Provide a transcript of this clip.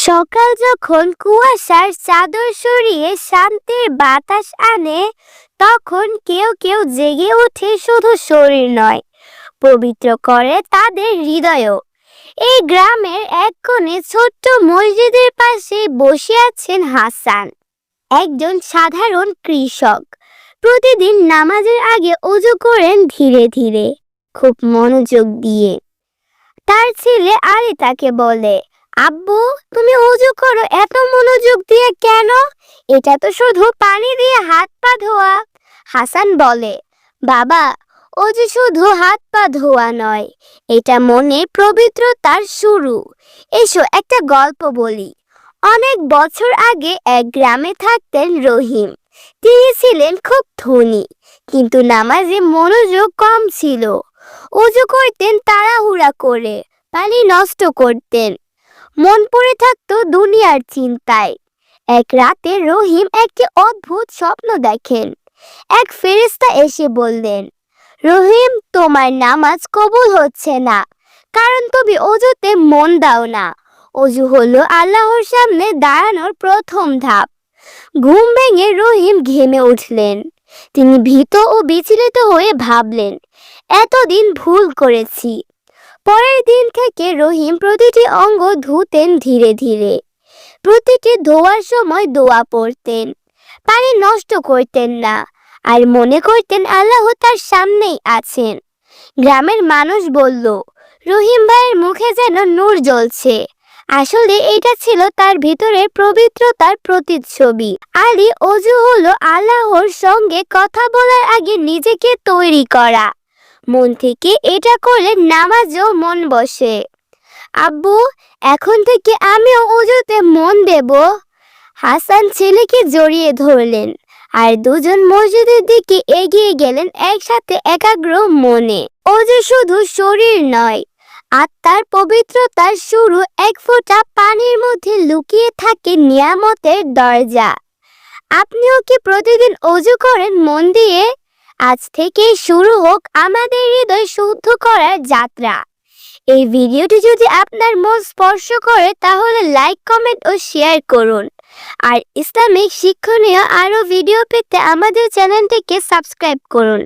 সকাল যখন কুয়াশার চাদর সরিয়ে শান্তির বাতাস আনে, তখন কেউ কেউ জেগে ওঠে শুধু শরীর নয়, পবিত্র করে তাদের হৃদয়ও। এই গ্রামের এক কোণে ছোট্ট মসজিদের পাশে বসে আছেন হাসান, একজন সাধারণ কৃষক। প্রতিদিন নামাজের আগে অজু করেন ধীরে ধীরে, খুব মনোযোগ দিয়ে। তার ছেলে আলী তাকে বলে আব্বু, তুমি অজু করো, এত মনোযোগ দিয়ে কেন? এটা তো শুধু পানি দিয়ে হাত পা ধোয়া, হাসান বলে। বাবা অজু শুধু হাত পা ধোয়া নয়, এটা মনে পবিত্রতার শুরু। এসো, একটা গল্প বলি। অনেক বছর আগে এক গ্রামে থাকতেন রহিম। তিনি ছিলেন খুব ধনী, কিন্তু নামাজে মনোযোগ কম ছিল। উজু করতেন তাড়াহুড়া করে, পানি নষ্ট করতেন। মন পড়ে থাকতো দুনিয়ার চিন্তায়। এক রাতে রহিম একটি অদ্ভুত স্বপ্ন দেখেন। এক ফেরিস্তা এসে বললেন, রহিম, তোমার নামাজ কবুল হচ্ছে না। কারণ তুমি অজুতে মন দাও না। অজু হলো আল্লাহর সামনে দাঁড়ানোর প্রথম ধাপ। ঘুম ভেঙে রহিম ঘেমে উঠলেন। তিনি ভীত ও বিচলিত হয়ে ভাবলেন, এতদিন ভুল করেছি। পরের দিন থেকে রহিম প্রতিটি অঙ্গ ধুতেন ধীরে ধীরে। প্রতিটি ধোয়ার সময় দোয়া পড়তেন। পানি নষ্ট করতেন না। আর মনে করতেন আল্লাহ তার সামনেই আছেন। গ্রামের মানুষ বলল, রহিম ভাইয়ের মুখে যেন নূর জ্বলছে। আসলে এটা ছিল তার ভিতরে পবিত্রতার প্রতিচ্ছবি। আলী অজু হলো আল্লাহর সঙ্গে কথা বলার আগে নিজেকে তৈরি করা। মন থেকে এটা করলে নামাজও মন বসে। আব্বু, এখন থেকে আমিও অজুতে মন দেব। হাসান ছেলেকে জড়িয়ে ধরলেন আর দুজন মসজিদের দিকে এগিয়ে গেলেন একসাথে একাগ্র মনে। অজু শুধু শরীর নয়, আত্মার পবিত্রতার শুরু এক ফোঁটা পানির মধ্যে লুকিয়ে থাকে নিয়ামতের দরজা। আপনিও কি প্রতিদিন অজু করেন মন দিয়ে? আজ থেকে শুরু হোক আমাদের হৃদয় শুদ্ধ করার যাত্রা। এই ভিডিওটি যদি আপনার মন স্পর্শ করে, তাহলে লাইক কমেন্ট ও শেয়ার করুন। আর ইসলামিক শিক্ষণীয় আরও ভিডিও পেতে আমাদের চ্যানেলটিকে সাবস্ক্রাইব করুন।